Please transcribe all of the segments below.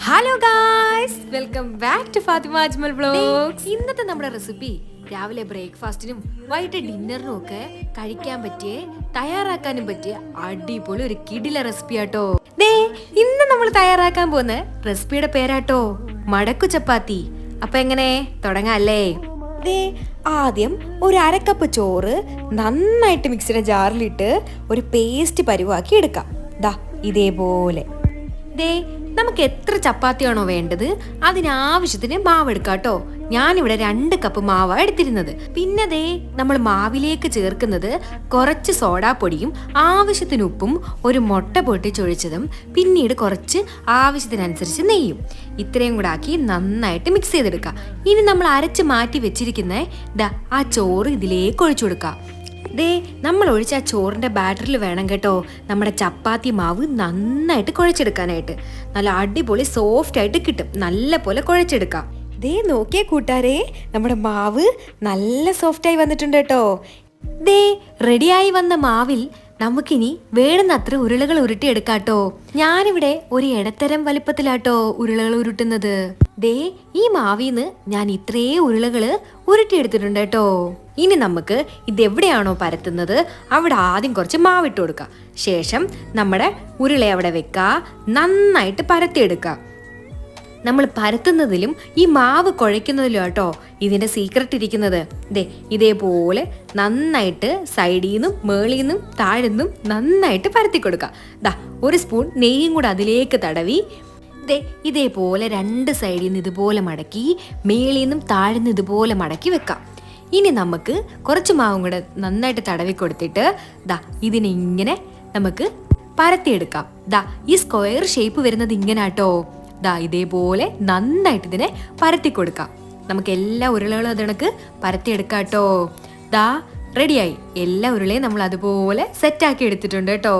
Hello guys welcome back to Fathima Ajmal vlogs ഇന്നത്തെ നമ്മുടെ recipe രാവിലെ ബ്രേക്ക്ഫാസ്റ്റിനും വൈകിട്ട് ഡിന്നറിനും ഒക്കെ കഴിക്കാൻ പറ്റിയ തയ്യാറാക്കാനും പറ്റിയ അടിപൊളി ഒരു കിടില റെസിപ്പി ആട്ടോ. ദേ ഇന്ന് നമ്മൾ തയ്യാറാക്കാൻ പോകുന്ന റെസിപ്പിയുടെ പേരാട്ടോ മടക്കു ചപ്പാത്തി. അപ്പൊ എങ്ങനെ? തുടങ്ങാല്ലേ ദേ ആദ്യം ഒരു അരക്കപ്പ് ചോറ് നന്നായിട്ട് മിക്സിയുടെ ജാറിലിട്ട് ഒരു പേസ്റ്റ് പരുവാക്കി എടുക്കാം. ദാ ഇതേപോലെ. ദേ നമുക്ക് എത്ര ചപ്പാത്തിയാണോ വേണ്ടത്? അതിനാവശ്യത്തിന് മാവ് എടുക്കാം കേട്ടോ ഞാനിവിടെ രണ്ട് കപ്പ് മാവ എടുത്തിരുന്നത്. പിന്നെ ദേ നമ്മൾ മാവിലേക്ക് ചേർക്കുന്നത് കുറച്ച് സോഡാപ്പൊടിയും ആവശ്യത്തിന് ഉപ്പും ഒരു മുട്ട പൊട്ടിച്ചൊഴിച്ചതും പിന്നീട് കുറച്ച് ആവശ്യത്തിനനുസരിച്ച് നെയ്യും. ഇത്രയും കൂടെ ആക്കി നന്നായിട്ട് മിക്സ് ചെയ്തെടുക്കാം. ഇനി നമ്മൾ അരച്ച് മാറ്റി വെച്ചിരിക്കുന്ന ദാ ആ ചോറ് ഇതിലേക്ക് ഒഴിച്ചു കൊടുക്കാം. ദേ നമ്മൾ ഒഴിച്ച ആ ചോറിന്റെ ബാറ്ററിൽ വേണം കേട്ടോ. നമ്മുടെ ചപ്പാത്തി മാവ് നന്നായിട്ട് കുഴച്ചെടുക്കാനായിട്ട്. നല്ല അടിപൊളി സോഫ്റ്റ് ആയിട്ട് കിട്ടും. നല്ല പോലെ കുഴച്ചെടുക്കാം. ദേ നോക്കിയേ കൂട്ടാരേ നമ്മുടെ മാവ് നല്ല സോഫ്റ്റായി വന്നിട്ടുണ്ട് കേട്ടോ. ദേ റെഡിയായി വന്ന മാവിൽ നമുക്കിനി വേണമെന്നത്ര ഉരുളകൾ ഉരുട്ടിയെടുക്കാട്ടോ ഞാനിവിടെ ഒരു ഇടത്തരം വലിപ്പത്തിലാട്ടോ ഉരുളകൾ ഉരുട്ടുന്നത്. ദേ ഈ മാവിന്ന് ഞാൻ ഇത്രേ ഉരുളകൾ ഉരുട്ടിയെടുത്തിട്ടുണ്ട് കേട്ടോ ഇനി നമുക്ക് ഇതെവിടെയാണോ പരത്തുന്നത് അവിടെ ആദ്യം കുറച്ച് മാവിട്ട് കൊടുക്കുക ശേഷം നമ്മുടെ ഉരുളെ അവിടെ വെക്കുക നന്നായിട്ട് പരത്തിയെടുക്കുക നമ്മൾ പരത്തുന്നതിലും ഈ മാവ് കുഴയ്ക്കുന്നതിലും കേട്ടോ ഇതിന്റെ സീക്രട്ട് ഇരിക്കുന്നത്. ദേ ഇതേപോലെ നന്നായിട്ട് സൈഡിൽ നിന്നും മേളിൽ നിന്നും താഴെ നിന്നും നന്നായിട്ട് പരത്തി കൊടുക്കുക ദാ ഒരു സ്പൂൺ നെയ്യും കൂടെ അതിലേക്ക് തടവി. ദേ ഇതേപോലെ രണ്ട് സൈഡിൽ നിന്ന് ഇതുപോലെ മടക്കി മേളിൽ നിന്നും താഴെ നിന്ന് ഇതുപോലെ മടക്കി വെക്കാം. ഇനി നമുക്ക് കുറച്ച് മാവും കൂടെ നന്നായിട്ട് തടവി കൊടുത്തിട്ട് ദാ ഇതിനെ ഇങ്ങനെ നമുക്ക് പരത്തിയെടുക്കാം. ദാ ഈ സ്ക്വയർ ഷേപ്പ് വരുന്നത് ഇങ്ങനാട്ടോ. ദാ ഇതേപോലെ നന്നായിട്ട് ഇതിനെ പരത്തി കൊടുക്കാം. നമുക്ക് എല്ലാ ഉരുളകളും അതിണക്ക് പരത്തിയെടുക്കാം കേട്ടോ. ദാ റെഡിയായി. എല്ലാ ഉരുളയും നമ്മൾ അതുപോലെ സെറ്റാക്കി എടുത്തിട്ടുണ്ട് കേട്ടോ.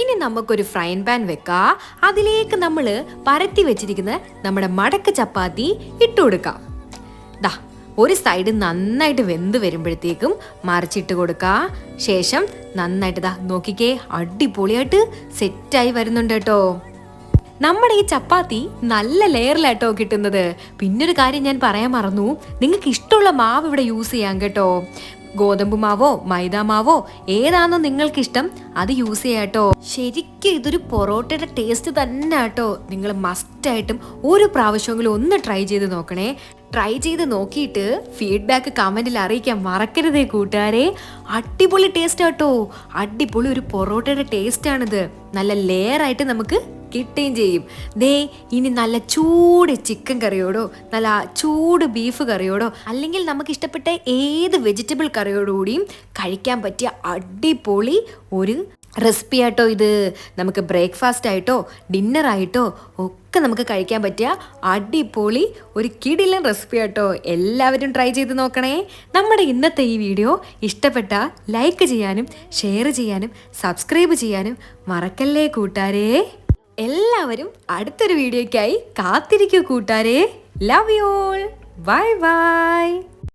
ഇനി നമുക്കൊരു ഫ്രൈൻ പാൻ വെക്കാം. അതിലേക്ക് നമ്മൾ പരത്തി വെച്ചിരിക്കുന്ന നമ്മുടെ മടക്ക ചപ്പാത്തി ഇട്ട് കൊടുക്കാം. ദാ ഒരു സൈഡ് നന്നായിട്ട് വെന്ത് വരുമ്പോഴത്തേക്കും മറിച്ചിട്ട് കൊടുക്കുക ശേഷം നന്നായിട്ട് ദാ നോക്കിക്കേ അടിപൊളിയായിട്ട് സെറ്റായി വരുന്നുണ്ട് കേട്ടോ. നമ്മുടെ ഈ ചപ്പാത്തി നല്ല ലെയറിലാട്ടോ കിട്ടുന്നത്. പിന്നൊരു കാര്യം ഞാൻ പറയാൻ മറന്നു. നിങ്ങൾക്ക് ഇഷ്ടമുള്ള മാവ് ഇവിടെ യൂസ് ചെയ്യാം കേട്ടോ. ഗോതമ്പ് മാവോ മൈദ മാവോ ഏതാണോ നിങ്ങൾക്ക് ഇഷ്ടം അത് യൂസ് ചെയ്യാട്ടോ ശരിക്കും ഇതൊരു പൊറോട്ടയുടെ ടേസ്റ്റ് തന്നെ ആട്ടോ നിങ്ങൾ മസ്റ്റായിട്ടും ഒരു പ്രാവശ്യമെങ്കിലും ഒന്ന് ട്രൈ ചെയ്ത് നോക്കണേ. ട്രൈ ചെയ്ത് നോക്കിയിട്ട് ഫീഡ്ബാക്ക് കമന്റിൽ അറിയിക്കാൻ മറക്കരുതേ കൂട്ടുകാരെ. അടിപൊളി ടേസ്റ്റ് ആട്ടോ അടിപൊളി ഒരു പൊറോട്ടയുടെ ടേസ്റ്റ് ആണിത്. നല്ല ലെയറായിട്ട് നമുക്ക് കിട്ടുകയും ചെയ്യും. ദേ ഇനി നല്ല ചൂട് ചിക്കൻ കറിയോടോ നല്ല ചൂട് ബീഫ് കറിയോടോ അല്ലെങ്കിൽ നമുക്ക് ഇഷ്ടപ്പെട്ട ഏത് വെജിറ്റബിൾ കറിയോടുകൂടിയും കഴിക്കാൻ പറ്റിയ അടിപൊളി ഒരു റെസിപ്പി ആട്ടോ ഇത്. നമുക്ക് ബ്രേക്ക്ഫാസ്റ്റ് ആയിട്ടോ ഡിന്നർ ആയിട്ടോ ഒക്കെ നമുക്ക് കഴിക്കാൻ പറ്റിയ അടിപൊളി ഒരു കിടിലൻ റെസിപ്പി ആട്ടോ. എല്ലാവരും ട്രൈ ചെയ്ത് നോക്കണേ. നമ്മുടെ ഇന്നത്തെ ഈ വീഡിയോ ഇഷ്ടപ്പെട്ട ലൈക്ക് ചെയ്യാനും ഷെയർ ചെയ്യാനും സബ്സ്ക്രൈബ് ചെയ്യാനും മറക്കല്ലേ കൂട്ടാരേ? എല്ലാവരും അടുത്തൊരു വീഡിയോയ്ക്കായി കാത്തിരിക്കൂ കൂട്ടാരെ love you all bye bye